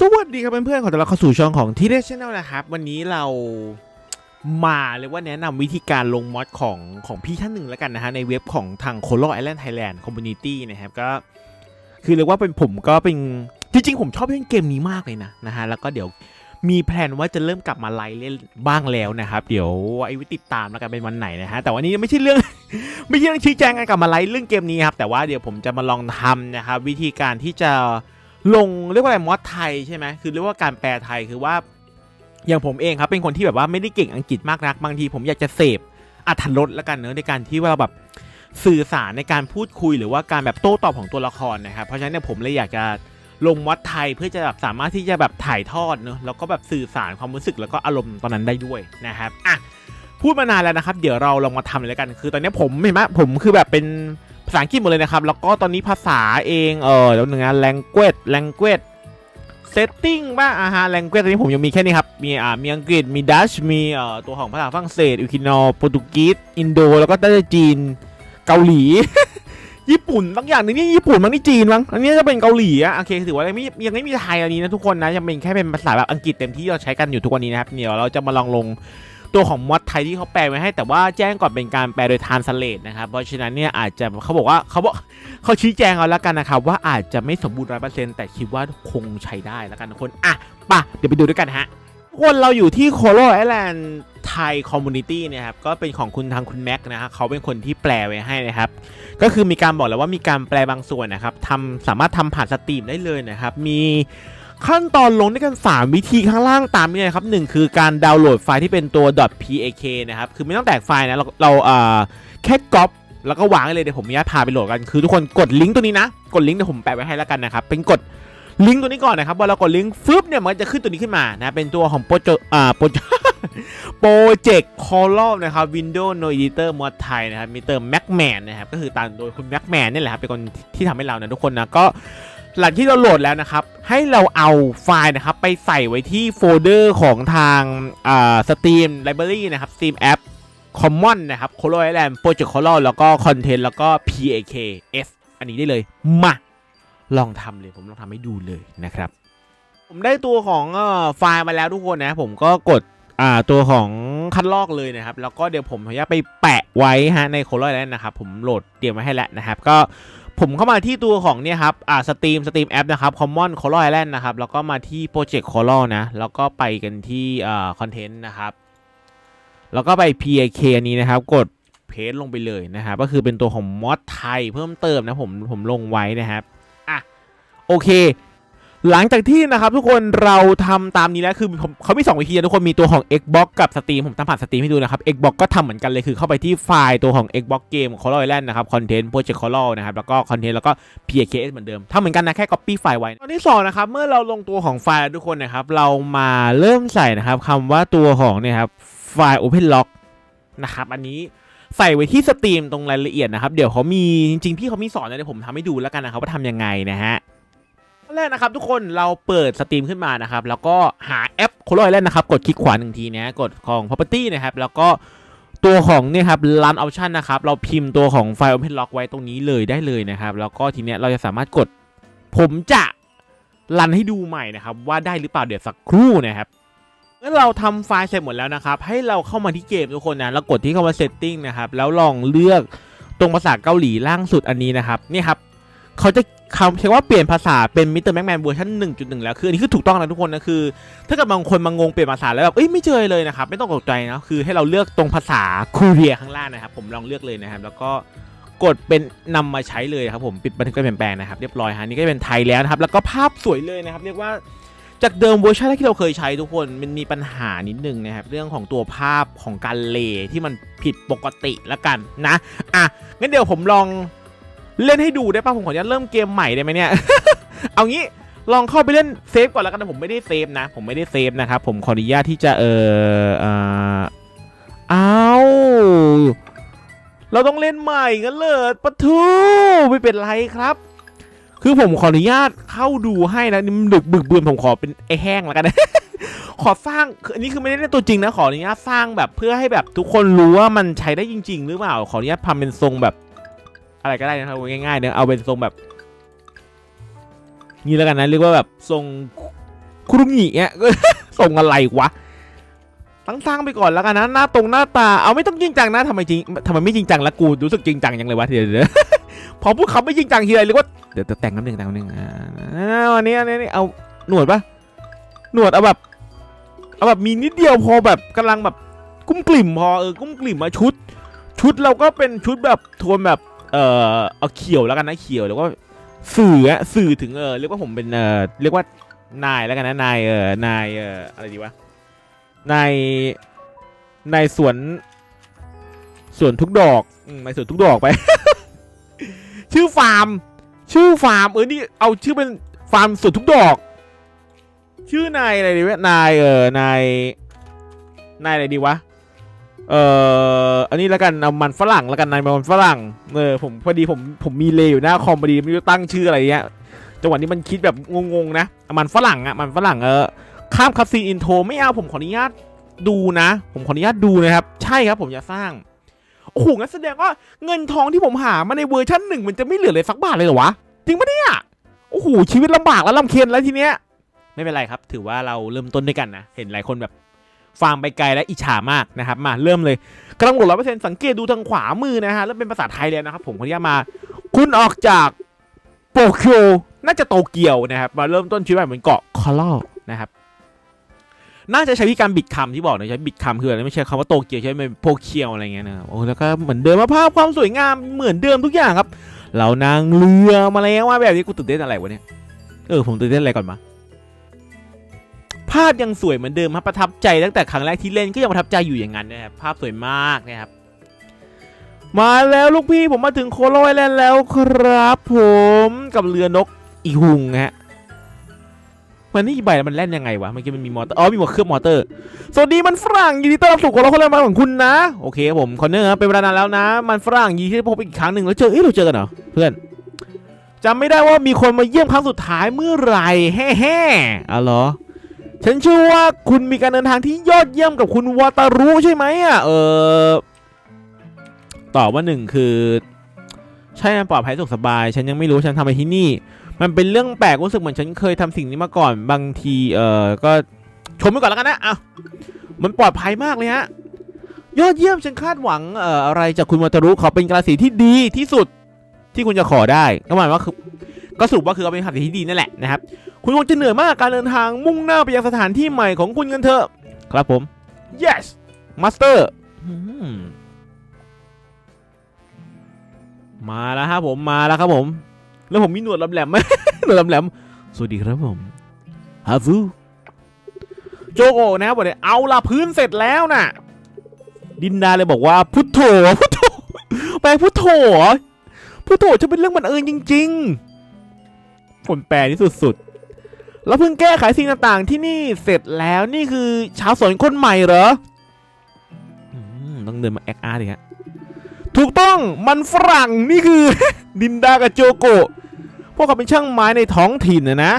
สวัสดีครับเพื่อนๆขอต้อนรับเข้าสู่ช่องของที่เดชแนลนะครับ วันนี้เรามาเรียกว่าแนะนำวิธีการลงมอดของของพี่ท่านหนึ่งแล้วกันนะฮะในเว็บของทาง c o l o Island Thailand Community นะครับก็คือเรียกว่าเป็นผมก็เป็นจริงๆ ผมชอบเล่นเกมนี้มากเลยนะนะฮะแล้วก็เดี๋ยวมีแพลนว่าจะเริ่มกลับมาไลฟ์เล่นบ้างแล้วนะครับ เดี๋ยวไอ้วิติดตามแล้วกันเป็นวันไหนนะฮะแต่วันนี้ไม่ใช่เรื่องไม่ใช่เรื่องชี้แจงกันกลับมาไลฟ์เรื่องเกมนี้ครับแต่ว่าเดี๋ยวผมจะมาลองทำนะครับวิธีการที่จะ ลงเรียกว่าอะไรมอดไทยใช่ไหมคือเรียกว่าการแปลไทยคือว่า อย่างผมเองครับเป็นคนที่แบบว่าไม่ได้เก่งอังกฤษมากนัก บางทีผมอยากจะเสพอัธรสแล้วกันเนอะในการที่ว่าเราแบบสื่อสารในการพูดคุยหรือว่าการแบบโต้ตอบของตัวละครนะครับเพราะฉะนั้นเนี่ยผมเลยอยากจะลงมอดไทยเพื่อจะแบบสามารถที่จะแบบถ่ายทอดเนอะแล้วก็แบบสื่อสารความรู้สึกแล้วก็อารมณ์ตอนนั้นได้ด้วยนะครับอะพูดมานานแล้วนะครับ เดี๋ยวเราลองมาทำเลยกันคือ ตอนนี้ผมเห็นไหมผมคือแบบเป็น ภาษาอังกฤษหมดเลยนะครับ แล้วก็ตอนนี้ภาษาเองเออเดี๋ยวหนึ่งนะ language language setting บ้างอาฮะ language ตอนนี้ผมยังมีแค่นี้ครับ มีอ่ามีอังกฤษมีดัชมีเอ่อตัวของภาษาฝรั่งเศสอุคินอโปรตุเกสอินโดแล้วก็ต้าจีนเกาหลี ญี่ปุ่นบางอย่างนึงนี่ญี่ปุ่นบางนี่จีนบ้างอันนี้จะเป็นเกาหลีอะโอเคถือว่ายังไม่ยังไม่มีไทยอันนี้นะทุกคนนะยังเป็นแค่เป็นภาษาแบบอังกฤษเต็มที่เราใช้กันอยู่ทุกวันนี้นะครับเดี๋ยวเราจะมาลองลง ตัวของมอดไทยที่เขาแปลไว้ให้แต่ว่าแจ้งก่อนเป็นการแปลโดยทานสเลตนะครับเพราะฉะนั้นเนี่ยอาจจะเขาบอกว่าเขาบอกเขาชี้แจงเอาแล้วกันนะครับว่าอาจจะไม่สมบูรณ์ร้อยเปอร์เซ็นต์แต่คิดว่าคงใช้ได้แล้วกันทุกคนอะป่ะเดี๋ยวไปดูด้วยกันฮะคนเราอยู่ที่โคโลไอแลนด์ไทยคอมมูนิตี้เนี่ยครับ ก็เป็นของคุณทางคุณแม็กนะฮะเขาเป็นคนที่แปลไว้ให้นะครับ ก็คือมีการบอกแล้วว่ามีการแปลบางส่วนนะครับทำสามารถทำผ่านสตรีมได้เลยนะครับ มี ขั้นตอนลงด้วยกัน 3 วิธีข้างล่างตามนี้นะครับหนึ่งคือการดาวน์โหลดไฟล์ที่เป็นตัว .pak นะครับ คือไม่ต้องแตกไฟล์นะ เราเราเอ่อแค่ก๊อปแล้วก็วางเลยเดี๋ยวผมอนุญาตพาไปโหลดกัน คือทุกคนกดลิงก์ตัวนี้นะ กดลิงก์เดี๋ยวผมแปะไว้ให้แล้วกันนะครับ เป็นกดลิงก์ตัวนี้ก่อนนะครับพอเรากดลิงก์ฟึบเนี่ยมันจะขึ้นตัวนี้ขึ้นมานะ เป็นตัวของโปรเจกอ่าโปรโปรเจกต์คอลนะครับ Windows No Editor Mod ไทยนะครับมีเติม Macman นนะครับ ก็คือตามโดยคุณ Macman นี่แหละครับ เป็นคนที่ทำให้เรานะทุกคนนะ ก็ หลังที่เราโหลดแล้วนะครับ ให้เราเอาไฟล์นะครับไปใส่ไว้ที่โฟลเดอร์ของทางอ่า Steam Library นะครับ Steam App Common นะครับ c o l o Island Project c o l o แล้วก็ Content แล้วก็ PAKS อันนี้ได้เลย มา ลองทำเลยผมลองทำให้ดูเลยนะครับ ผมได้ตัวของไฟล์มาแล้วทุกคนนะ ผมก็กดตัวของคัดลอกเลยนะครับ แล้วก็เดี๋ยวผมพยายามไปแปะไว้ฮะในโคโลไอแลนด์นะครับ ผมโหลดเตรียมไว้ให้แล้วนะครับ ก็ ผมเข้ามาที่ตัวของเนี่ยครับ อ่าสตรีมสตรีมแอปนะครับ Common c o l o Island นะครับ แล้วก็มาที่ Project c o l o นะ แล้วก็ไปกันที่อ่าคอนเทนต์นะครับ แล้วก็ไป PAK อันนี้นะครับ กดเพจลงไปเลยนะครับ ก็คือเป็นตัวของมอดไทยเพิ่มเติมนะผมผมลงไว้นะครับ อะ โอเค หลังจากที่นะครับทุกคนเราทำตามนี้แล้วคือเขามี 2 วิธีนะทุกคนมีตัวของ Xbox กับ Steam ผมทำผ่าน Steam ให้ดูนะครับ Xbox ก็ทำเหมือนกันเลยคือเข้าไปที่ไฟล์ตัวของ Xbox Game ของ Color Island นะครับ Content Project Color นะครับแล้วก็ Content แล้วก็ PKS เหมือนเดิมทำเหมือนกันนะแค่ Copy ไฟล์ไว้ ตอนที่2นะครับเมื่อเราลงตัวของไฟล์ทุกคนนะครับเรามาเริ่มใส่นะครับคำว่าตัวของเนี่ยครับไฟล์ Open Lock นะครับอันนี้ใส่ไว้ที่สตรีมตรงรายละเอียดนะครับ เดี๋ยวเขามีจริงๆ พี่เขามีสอนนะเดี๋ยวผมทำให้ดูแล้วกันนะครับว่าทำยังไงนะฮะ แรกนะครับทุกคนเราเปิดสตรีมขึ้นมานะครับแล้วก็หาแอปโคโลไอแลนด์นะครับกดคลิกขวาหนึ่งทีนะกดของ property นะครับแล้วก็ตัวของเนี่ยครับ run option นะครับเราพิมพ์ตัวของไฟล์ open lock ไว้ตรงนี้เลยได้เลยนะครับแล้วก็ทีเนี้ยเราจะสามารถกดผมจะรันให้ดูใหม่นะครับว่าได้หรือเปล่าเดี๋ยวสักครู่นะครับเมื่อเราทำไฟล์เสร็จหมดแล้วนะครับให้เราเข้ามาที่เกมทุกคนนะแล้วกดที่คำว่า setting นะครับแล้วลองเลือกตรงภาษาเกาหลีล่างสุดอันนี้นะครับนี่ครับเขาจะ คำใช้ว่าเปลี่ยนภาษาเป็นมิสเตอร์แม็กแมนเวอร์ชัน1.1 แล้ว คืออันนี้คือถูกต้องนะทุกคนนะคือ ถ้าเกิดบางคนมางงเปลี่ยนภาษาแล้วแบบเอ้ยไม่เจอเลยนะครับไม่ต้องตกใจนะคือให้เราเลือกตรงภาษาคูเรียข้างล่างนะครับผมลองเลือกเลยนะครับ แล้วก็กดเป็นนำมาใช้เลยครับผมปิดบันทึกการเปลี่ยนแปลงนะครับเรียบร้อยฮะนี่ก็เป็นไทยแล้วนะครับแล้วก็ภาพสวยเลยนะครับ เรียกว่าจากเดิมเวอร์ชันที่เราเคยใช้ทุกคนมันมีปัญหานิดนึงนะครับ เรื่องของตัวภาพของการเลที่มันผิดปกติละกันนะอะงั้นเดี๋ยวผมลอง เล่นให้ดูได้ป่ะผมขออนุญาตเริ่มเกมใหม่ได้ไหมเนี่ย เอางี้ลองเข้าไปเล่นเซฟก่อนแล้วกันผมไม่ได้เซฟนะ ผมไม่ได้เซฟนะครับผมขออนุญาตที่จะเออเออเอาเราต้องเล่นใหม่กันเลยปะทูไม่เป็นไรครับ คือผมขออนุญาตเข้าดูให้นะนี่มันดึกบึกบืนผมขอเป็นไอแห้งแล้วกัน ขอสร้างอันนี้คือไม่ได้เล่นตัวจริงนะขออนุญาตสร้างแบบเพื่อให้แบบทุกคนรู้ว่ามันใช้ได้จริง ๆ หรือเปล่า ขออนุญาตทำเป็นทรงแบบ อะไรก็ได้นะครับง่ายๆเนี่ยเอาเป็นทรงแบบ นี่แล้วกันนะเรียกว่าแบบทรงคุรุงิอะส่งอะไรวะตั้งสร้างไปก่อนแล้วกันนะหน้าตรงหน้าตาเอาไม่ต้องจริงจังนะทำไมจริงทำไมไม่จริงจังล้วกูรู้สึกจริงจังยังเลยวะเดี๋ยวเดียวพอพูดคำไม่จริงจังทีไรเรียกว่าเดี๋ยวแต่งน้ำหนึ่งแต่งน้ำหนึ่งอ่าอันนี้อันนี้เอาหนวดปะหนวดเอาแบบเอาแบบมีนิดเดียวพอแบบกำลังแบบกุ้มกลิ่มพอเออกุ้มกลิ่มมาชุด ชุดเราก็เป็นชุดแบบโทนแบบ เออเอาเขียวแล้วกันนะเขียวแล้วก็สื่ออะสื่อถึงเออเรียกว่าผมเป็นเออเรียกว่านายแล้วกันนะนายเออนายเอออะไรดีวะนายนายสวนสวนทุกดอกอมนายสวนทุกดอกไป ชื่อฟาร์ม ชื่อฟาร์มเออนี่เอาชื่อเป็นฟาร์มสวนทุกดอก ชื่อนายอะไรดีวะนายเออนายนายอะไรดีวะ เอ่ออันนี้แล้วกันเอามันฝรั่งแล้วกันนายมันฝรั่งเออผมพอดีผมผมมีเลอยู่หน้าคอมพอดีไม่รู้ตั้งชื่ออะไรเงี้ยจังหวะนี้มันคิดแบบงงๆนะมันฝรั่งอะมันฝรั่งเออข้ามคับซีนอินโทรไม่เอาผมขออนุญาตดูนะ ผมขออนุญาตดูนะครับ ใช่ครับผมจะสร้างโอ้โหงั้นแสดงว่าเงินทองที่ผมหามาในเวอร์ชันหนึ่งมันจะไม่เหลือเลยสักบาทเลยเหรอวะจริงปะเนี่ยโอ้โหชีวิตลำบากแล้วลำเค็ญแล้วทีเนี้ยไม่เป็นไรครับ ถือว่าเราเริ่มต้นด้วยกันนะ เห็นหลายคนแบบ ฟาร์มไปไกลและอิจฉามากนะครับมาเริ่มเลยกำลังหลดร้อยเปอร์เซ็นต์สังเกตดูทางขวามือนะฮะแล้วเป็นภาษาไทยเลยนะครับผมขออนุญาตมา คุณออกจากโตเกียวน่าจะโตเกียวนะครับมาเริ่มต้นชีวิตใหม่เหมือนเกาะคอลนะครับน่าจะใช้วิธีการบิดคำที่บอกนะใช้บิดคำคืออะไรไม่ใช่คำว่าโตเกียวใช้เป็นโพเคียวอะไรเงี้ยนะโอ้แล้วก็เหมือนเดิมมาภาพความสวยงามเหมือนเดิมทุกอย่างครับเรานางเรือมาแล้วว่าแบบนี้กูตื่นเต้นอะไรวะเนี่ยเออผมตื่นเต้นอะไรก่อนมา ภาพยังสวยเหมือนเดิมครับประทับใจตั้งแต่ครั้งแรกที่เล่นก็ยังประทับใจอยู่อย่างนั้นนะครับภาพสวยมากนะครับมาแล้วลูกพี่ผมมาถึงโคโลไอแลนด์แล้วครับผมกับเรือนกอีหุงฮะมันนี่ใบมันแล่นยังไงวะเมื่อกี้มันมีมอเตอร์อ๋อมีหมวกเครื่องมอเตอร์สวัสดีมันฝรั่งยินดีต้อนรับสู่โคโลโคโลมาของคุณนะโอเคครับผมคอนเนอร์ครับเป็นเวลานานแล้วนะ มันฝรั่งยินดีที่พบอีกครั้งหนึ่งแล้วเจอเอ้ยเราเจอกันเหรอเพื่อนจำไม่ได้ว่ามีคนมาเยี่ยมครั้งสุดท้ายเมื่อไหร่แฮ่แฮ่ๆอ๋อเหรอ ฉันเชื่อว่าคุณมีการเดินทางที่ยอดเยี่ยมกับคุณวาตารุใช่ไหมอะ เออตอบว่าหนึ่งคือ ใช่มันปลอดภัยสุขสบาย ฉันยังไม่รู้ฉันทำอะไรที่นี่ มันเป็นเรื่องแปลกรู้สึกเหมือนฉันเคยทำสิ่งนี้มาก่อน บางทีเออก็ชมไปก่อนแล้วกันนะอะมันปลอดภัยมากเลยฮะยอดเยี่ยมฉันคาดหวังเอ่ออะไรจากคุณวาตารุเขาเป็นกราศีที่ดีที่สุดที่คุณจะขอได้ก็หมายว่าคือ ก็สรุปว่าคือเขาเป็นกราศีที่ดีนั่นแหละนะครับคุณคงจะเหนื่อยมากการเดินทางมุ่งหน้าไปยังสถานที่ใหม่ของคุณกันเถอะครับผม yes master มาแล้วครับผมมาแล้วครับผม แล้วผมมีหนวดลำแหลมไหมหนวดลำแหลมสวัสดีครับผมฮาฟูโจโกนะครับอกเลยเอาละพื้นเสร็จแล้วน่ะ ดินดาเลยบอกว่าพุทโธพุทโธแปลพุทโธพุทโธจะเป็นเรื่องบังเอิญจริง ๆ คนแปลนี่สุดๆ แล้วเพิ่งแก้ไขสิ่งต่างๆ ที่นี่เสร็จแล้วนี่คือชาวสวนคนใหม่เหรอต้องเดินมาแอคอาร์ดิฮะถูกต้องมันฝรั่งนี่คือ ดินดากับโจโกะพวกเขาเป็นช่างไม้ในท้องถิ่นนะนะ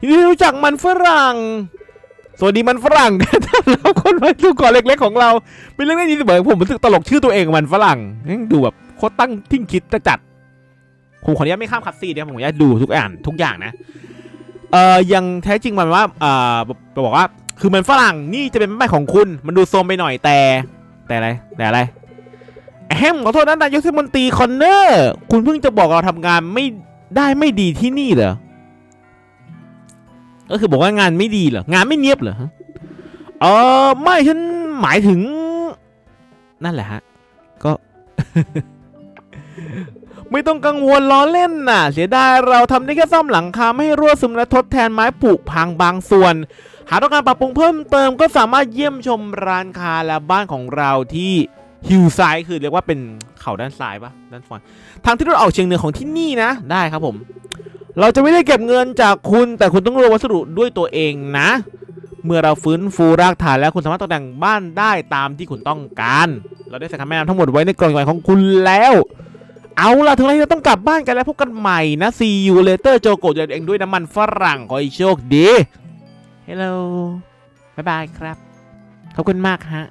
ยินดีที่รู้จักมันฝรั่ง สวัสดีมันฝรั่งแล้วคนมาดูก่อนเล็ก ๆ ของเรา เป็นเรื่องน่ายินเสมอผมรู้สึกตลกชื่อตัวเองมันฝรั่งแม่งดูแบบโคตรตั้งทิ้งคิดจะจัด ผมขออนุญาตไม่ข้ามคัดซีนนะครับผมขออนุญาตดูทุกอ่านทุกอย่างนะเอ่อยังแท้จริงมันว่าเอ่อบอกว่า คือมันฝรั่งนี่จะเป็นแม่ของคุณ มันดูโซมไปหน่อยแต่แต่อะไรแต่อะไรแฮมขอโทษนะนายกเทศมนตรีคอนเนอร์ คุณเพิ่งจะบอกเราทำงานไม่ได้ไม่ดีที่นี่เหรอ ก็คือบอกว่างานไม่ดีเหรอ งานไม่เนียบเหรอฮะเออไม่ฉันหมายถึง นั่นแหละฮะ ก็ ไม่ต้องกังวลล้อเล่นน่ะ เสียดายเราทำได้แค่ซ่อมหลังคาไม่ให้รั่วซึมและทดแทนไม้ผุพังบางส่วน หากต้องการปรับปรุงเพิ่มเติมก็สามารถเยี่ยมชมร้านค้าและบ้านของเราที่ฮิวไซด์คือเรียกว่าเป็นเขาด้านซ้ายปะด้านขวาทางที่เราออกเฉียงเหนือของที่นี่นะได้ครับผม เราจะไม่ได้เก็บเงินจากคุณ แต่คุณต้องรวมวัสดุด้วยตัวเองนะ เมื่อเราฟื้นฟูรากฐานแล้วคุณสามารถตกแต่งบ้านได้ตามที่คุณต้องการ เราได้ใส่คำแนะนำทั้งหมดไว้ในกล่องจดหมายของคุณแล้ว เอาล่ะถึงเวลาที่เราต้องกลับบ้านกันแล้วพบกันใหม่นะ see you later โจโกะเดินเองด้วยน้ำมันฝรั่งขอให้โชคดี Hello บ๊ายบายครับ ขอบคุณมากฮะ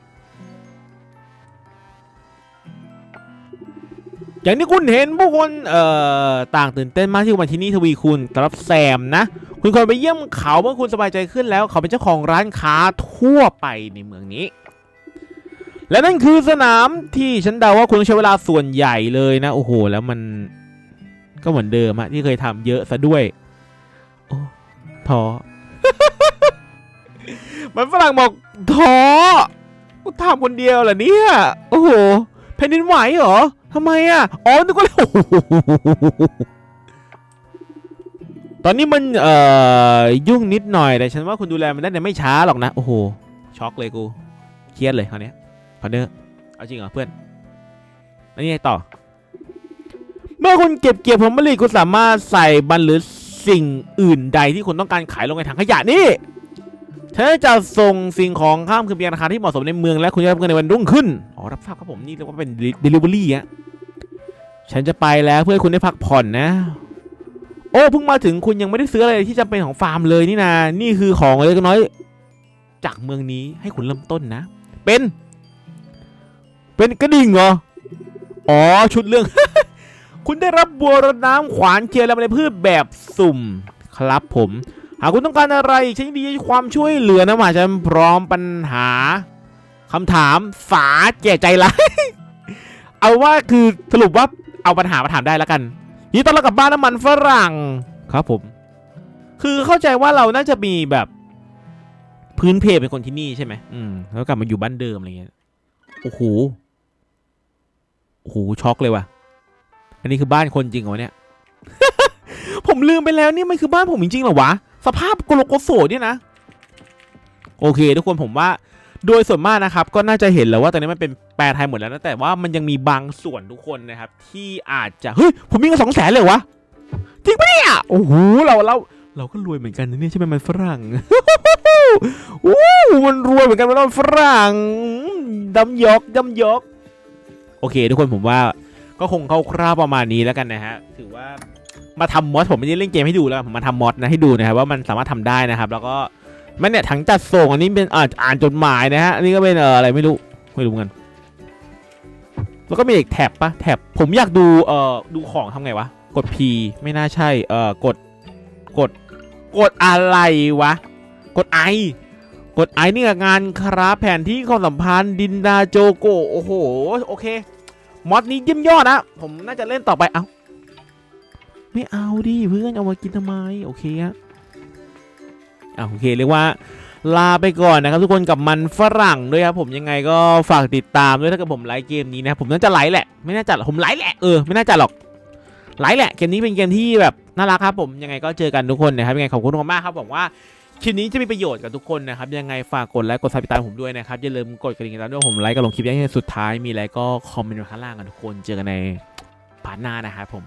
อย่างที่คุณเห็นผู้คนเอ่อต่างตื่นเต้นมากที่มาที่นี่ทวีคุณสำหรับแซมนะ คุณควรไปเยี่ยมเขาเมื่อคุณสบายใจขึ้นแล้ว เขาเป็นเจ้าของร้านค้าทั่วไปในเมืองนี้ และนั่นคือสนามที่ฉันเดาว่าคุณต้องใช้เวลาส่วนใหญ่เลยนะ โอ้โห แล้วมันก็เหมือนเดิมอะที่เคยทำเยอะซะด้วย โอ้ท้อ มันฝรั่งบอกท้อกูทำคนเดียวเหรอเนี่ย โอ้โหแผ่นดินไหวเหรอทำไมอะอ๋อนึกว่าโอ้โหตอนนี้มันเอ่อยุ่งนิดหน่อยแต่ฉันว่าคุณดูแลมันได้ในไม่ช้าหรอกนะ โอ้โหช็อกเลยกูเครียดเลยคราวนี้ ยพอเนอร์เอาจริงเหรอเพื่อนแล้วนี่ไงต่อ เมื่อคุณเก็บเกี่ยวผลผลิตคุณสามารถใส่บันหรือสิ่งอื่นใดที่คุณต้องการขายลงในถังขยะนี่ฉันจะส่งสิ่งของข้ามคืนไปยังราคาที่เหมาะสมในเมืองและคุณจะรับเงินในวันรุ่งขึ้น อ๋อ รับทราบครับผมนี่เรียกว่าเป็น delivery อะฉันจะไปแล้วเพื่อให้คุณได้พักผ่อนนะ โอ้เพิ่งมาถึงคุณยังไม่ได้ซื้ออะไรที่จำเป็นของฟาร์มเลยนี่นานี่คือของเล็กน้อย จากเมืองนี้ให้คุณเริ่มต้นนะ เป็น เป็นกระดิ่งเหรอ อ๋อ ชุดเรื่อง คุณได้รับบัวรดน้ำขวานเทียนและเมล็ดพืชแบบสุ่มครับผม หากคุณต้องการอะไรฉันยินดีความช่วยเหลือนะหมาฉันพร้อมปัญหาคำถามฝาแก่ใจร้ายเอาว่าคือสรุปว่าเอาปัญหามาถามได้แล้วกันยินดีต้อนเรับกลับบ้านน้ำมันฝรั่งครับผม คือเข้าใจว่าเราน่าจะมีแบบพื้นเพเป็นคนที่นี่ใช่ไหมอืมแล้วกลับมาอยู่บ้านเดิมอะไรเงี้ย โอ้โห โอ้โหช็อกเลยว่ะ อันนี้คือบ้านคนจริงเหรอเนี่ย ผมลืมไปแล้วนี่มันคือบ้านผมจริงๆเหรอวะ สภาพโกโลโกโสเนี่ยนะ โอเค ทุกคนผมว่าโดยส่วนมากนะครับ ก็น่าจะเห็นแล้วว่าตอนนี้มันเป็นแปลไทยหมดแล้วนะแต่ว่ามันยังมีบางส่วนทุกคนนะครับ ที่อาจจะเฮ้ยผมมีเงินสองแสนเลยวะจริงปะเนี่ยโอ้โหเราเราเราก็รวยเหมือนกันนะเนี่ยใช่ไหมมันฝรั่งโอ้มันรวยเหมือนกันมันฝรั่งดำยกดำยก โอเค ทุกคนผมว่าก็คงเข้าคร่าวประมาณนี้แล้วกันนะฮะถือว่ามาทำมอดผมไม่ได้เล่นเกมให้ดูแล้วผมมาทำมอดนะให้ดูนะครับว่ามันสามารถทำได้นะครับ แล้วก็มันเนี่ยถังจัดส่งอันนี้เป็นอ่านอ่านจดหมายนะฮะอันนี้ก็เป็นอะไรไม่รู้ไม่รู้เหมือนกันแล้วก็มีอีกแท็บปะแท็บผมอยากดูเอ่อดูของทำไงวะกด P ไม่น่าใช่เอ่อกดกดกดอะไรวะ กด I กด I นี่กับงานครับแผนที่ความสัมพันธ์ดินดาโจโกโอ้โหโอเคมอดนี้เยี่ยมยอดนะผมน่าจะเล่นต่อไปเอาไม่เอาดิเพื่อนเอามากินทำไมโอเคอะอะโอเคเรียกว่าลาไปก่อนนะครับทุกคนกับมันฝรั่งด้วยครับผมยังไงก็ฝากติดตามด้วยถ้าเกิดผมไลค์เกมนี้นะผมน่าจะไลค์แหละไม่น่าจะผมไลค์แหละเออไม่น่าจะหรอกไลค์แหละเกมนี้เป็นเกมที่แบบน่ารักครับผมยังไงก็เจอกันทุกคนนะครับยังไงขอบคุณทุกคนมากครับผมว่า คลิปนี้จะมีประโยชน์กับทุกคนนะครับ ยังไงฝากกดไลค์กดซับสไครต์ผมด้วยนะครับ อย่าลืมกดกระดิ่งแล้วด้วยผมไลค์กับลงคลิปยังสุดท้ายมีอะไรก็คอมเมนต์มาข้างล่างกันทุกคน เจอกันในพานหน้านะครับผม